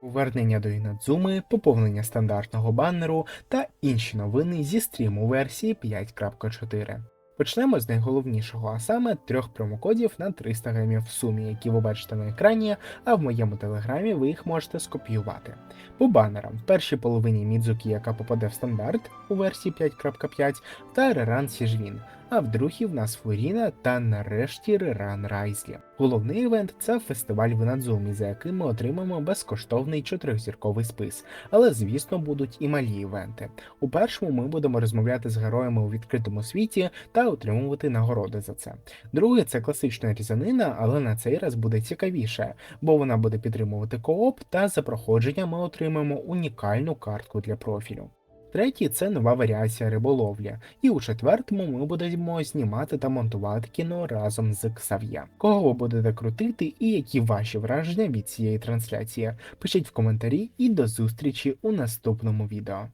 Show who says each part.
Speaker 1: Повернення до Інадзуми, поповнення стандартного баннеру та інші новини зі стріму версії 5.4. Почнемо з найголовнішого, а саме трьох промокодів на 300 гривень в сумі, які ви бачите на екрані, а в моєму телеграмі ви їх можете скопіювати. По банерам в першій половині Мідзукі, яка попаде в стандарт у версії 5.5, та Реран Сіжвін, а в другій в нас Фуріна та нарешті Реран Райзлі. Головний івент це фестиваль в Інадзумі, за яким ми отримаємо безкоштовний чотирьохзірковий спис, але звісно будуть і малі івенти. У першому ми будемо розмовляти з героями у відкритому світі та отримувати нагороди за це. Другий це класична різанина, але на цей раз буде цікавіше, бо вона буде підтримувати кооп, та за проходження ми отримаємо унікальну картку для профілю. Третій це нова варіація риболовля, і у четвертому ми будемо знімати та монтувати кіно разом з Ксав'є. Кого ви будете крутити і які ваші враження від цієї трансляції? Пишіть в коментарі і до зустрічі у наступному відео.